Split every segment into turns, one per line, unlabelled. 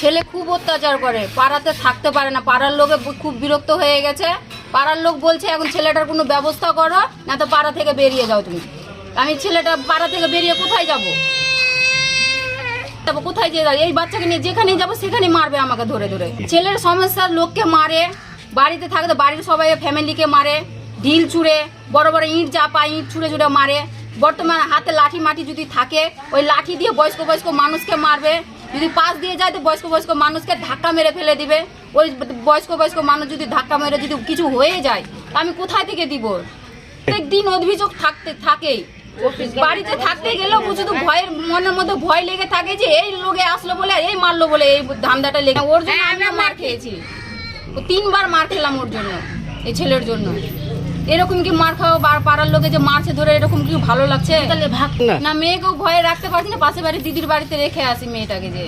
ছেলে খুব অত্যাচার করে, পাড়াতে থাকতে পারে না, পাড়ার লোকে খুব বিরক্ত হয়ে গেছে। পাড়ার লোক বলছে, এখন ছেলেটার কোনো ব্যবস্থা করো না তো পাড়া থেকে বেরিয়ে যাও তুমি। আমি ছেলেটা পাড়া থেকে বেরিয়ে কোথায় যাব? যাব কোথায় যেয়ে যে এই বাচ্চাকে নিয়ে যেখানেই যাব সেখানে মারবে আমাকে ধরে ধরে। ছেলের সমস্যার লোককে মারে, বাড়িতে থাকতে বাড়ির সবাই ফ্যামিলিকে মারে, ঢিল ছুঁড়ে, বড় বড় ইঁট চাপা, ইঁট ছুঁড়ে ছুঁড়ে মারে। বর্তমানে হাতে লাঠি মাটি যদি থাকে, ওই লাঠি দিয়ে বয়স্ক বয়স্ক মানুষকে মারবে। যদি পাশ দিয়ে যায় তো বয়স্ক বয়স্ক মানুষকে ধাক্কা মেরে ফেলে দিবে। ওই বয়স্ক বয়স্ক মানুষ যদি ধাক্কা মেরে যদি কিছু হয়ে যায় তা আমি কোথায় থেকে দিব? প্রত্যেক দিন অভিযোগ থাকতে থাকেই বাড়িতে থাকতে গেলেও শুধু ভয়ের মনের মধ্যে ভয় লেগে থাকে যে এই লোকে আসলো বলে এই মারলো বলে এই ধান্দাটা লেগে ওর জন্য আমিও মার খেয়েছি। তিনবার মার খেলাম ওর জন্য এই ছেলের জন্য। এরকম কি মার খাওয়া পাড়ার লোকে যে মারছে ধরে এরকম কি ভালো লাগছে?
তাহলে ভাগ না।
মেয়েকেও ভয়ে রাখতে পারছি না পাশে বাড়ি দিদির বাড়িতে রেখে আসি মেয়েটাকে যে।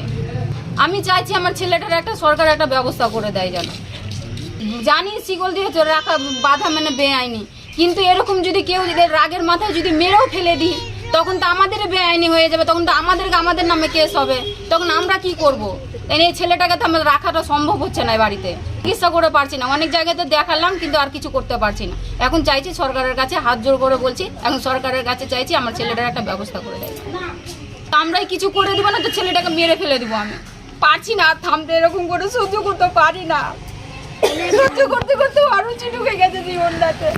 আমি চাইছি আমার ছেলেটার একটা সরকার একটা ব্যবস্থা করে দেয় যেন। জানি শিকল দিয়ে রাখা বাধা মানে বেআইনি। কিন্তু এরকম যদি কেউ যদি রাগের মাথায় যদি মেরেও ফেলে দিই তখন তো আমাদের বেআইনি হয়ে যাবে, তখন তো আমাদেরকে আমাদের নামে কেস হবে। তখন আমরা কি করব? এই ছেলেটাকে তো আমাদের রাখাটা সম্ভব হচ্ছে না বাড়িতে। চিকিৎসা করে পারছি না। অনেক জায়গায় তো দেখালাম, কিন্তু আর কিছু করতে পারছি না। এখন চাইছি সরকারের কাছে হাত জোর করে বলছি, এখন সরকারের কাছে চাইছি আমার ছেলেটার একটা ব্যবস্থা করে দেয়। তা আমরাই কিছু করে দিব না তো ছেলেটাকে মেরে ফেলে দিব আমি। পারছি না থামতে, এরকম করে সহ্য করতে পারি না। সহ্য করতে করতে আরও ঢুকে গেছে জীবনটাতে।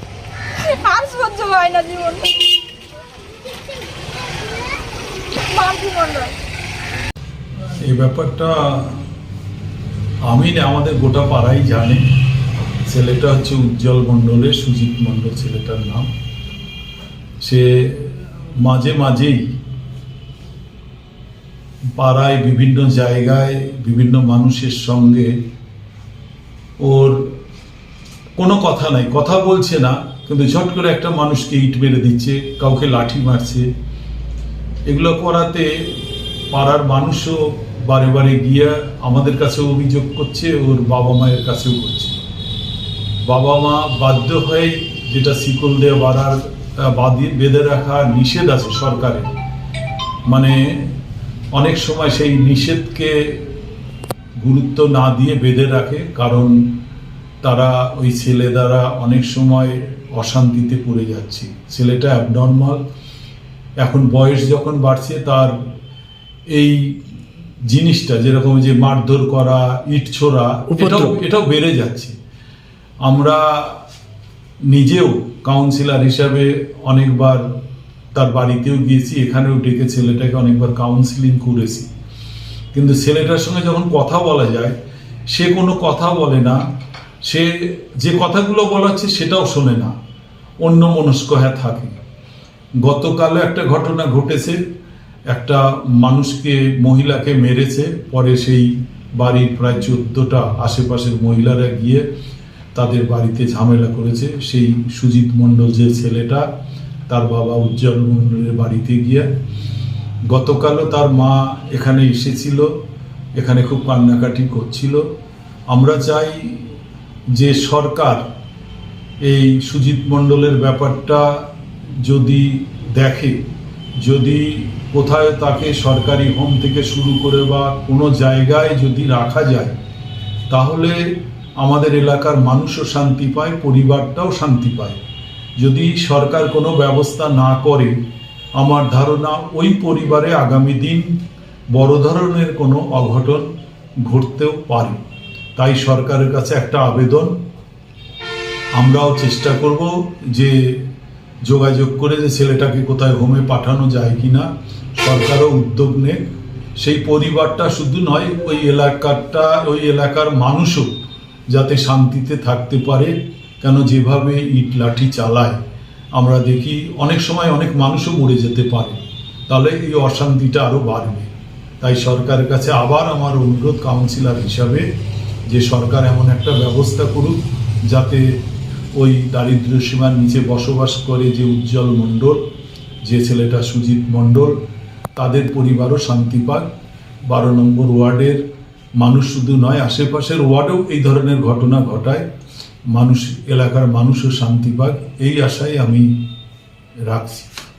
আর সহ্য হয় না জীবনটা মালতি মণ্ডল
এই ব্যাপারটা আমি না, আমাদের গোটা পাড়াই জানে। ছেলেটা হচ্ছে উজ্জ্বল মণ্ডলের, সুজিত মণ্ডল ছেলেটার নাম। সে মাঝে মাঝেই পাড়ায় বিভিন্ন জায়গায় বিভিন্ন মানুষের সঙ্গে ওর কোনো কথা নাই। কথা বলছে না, কিন্তু ঝট করে একটা মানুষকে ইট মেরে দিচ্ছে, কাউকে লাঠি মারছে। এগুলো করাতে পাড়ার মানুষও বারে বারে গিয়ে আমাদের কাছে অভিযোগ করছে, ওর বাবা মায়ের কাছেও করছে। বাবা মা বাধ্য হয়ে যেটা শিকল দিয়ে বাড়ার বেঁধে রাখা নিষেধ আছে সরকারের মানে অনেক সময় সেই নিষেধকে গুরুত্ব না দিয়ে বেঁধে রাখে, কারণ তারা ওই ছেলে দ্বারা অনেক সময় অশান্তিতে পড়ে যাচ্ছে। ছেলেটা অ্যাবনর্মাল এখন বয়স যখন বাড়ছে তার এই জিনিসটা যেরকম যে মারধর করা ইট ছোড়া এটাও এটাও বেড়ে যাচ্ছে। আমরা নিজেও কাউন্সিলর হিসাবে অনেকবার তার বাড়িতেও গিয়েছি এখানেও ডেকে ছেলেটাকে অনেকবার কাউন্সিলিং করেছি। কিন্তু ছেলেটার সঙ্গে যখন কথা বলা যায় সে কোনো কথা বলে না সে যে কথাগুলো বলাচ্ছে সেটাও শোনে না। অন্য মনস্ক হয়ে থাকে। গতকালও একটা ঘটনা ঘটেছে। একটা মানুষকে, মহিলাকে মেরেছে। পরে সেই বাড়ির প্রায় চোদ্দটা আশেপাশের মহিলারা গিয়ে তাদের বাড়িতে ঝামেলা করেছে। সেই সুজিত মণ্ডল যে ছেলেটা, তার বাবা উজ্জ্বল মণ্ডলের বাড়িতে গিয়ে গতকালও তার মা এখানে এসেছিল, এখানে খুব কান্নাকাটি করছিল। আমরা চাই যে সরকার এই সুজিত মণ্ডলের ব্যাপারটা যদি দেখে, যদি কোথায় তাকে সরকারি হোম থেকে শুরু করে বা কোনো জায়গায় যদি রাখা যায়, তাহলে আমাদের এলাকার মানুষও শান্তি পায়, পরিবারটাও শান্তি পায়। যদি সরকার কোনো ব্যবস্থা না করে, আমার ধারণা ওই পরিবারে আগামী দিন বড় ধরনের কোনো অঘটন ঘটতেও পারে। তাই সরকারের কাছে একটা আবেদন। আমরাও চেষ্টা করব যে যোগাযোগ করে যে ছেলেটাকে কোথায় হোমে পাঠানো যায় কি না সরকারও উদ্যোগ নেক। সেই পরিবারটা শুধু নয়, ওই এলাকাটা, ওই এলাকার মানুষও যাতে শান্তিতে থাকতে পারে, কেন যেভাবে ইট লাঠি চালায়। আমরা দেখি অনেক সময় অনেক মানুষও মরে যেতে পারে। তাহলে এই অশান্তিটা আরও বাড়বে। তাই সরকারের কাছে আবার আমার অনুরোধ কাউন্সিলর হিসাবে যে সরকার এমন একটা ব্যবস্থা করুক, যাতে ওই দারিদ্র সীমার নিচে বসবাস করে যে উজ্জ্বল মণ্ডল, যে ছেলেটা সুজিত মণ্ডল, তাদের পরিবারও শান্তি পাক বারো নম্বর ওয়ার্ডের মানুষ শুধু নয়, আশেপাশের ওয়ার্ডেও এই ধরনের ঘটনা ঘটায়। মানুষ, এলাকার মানুষও শান্তি পাক এই আশায় আমি রাখছি।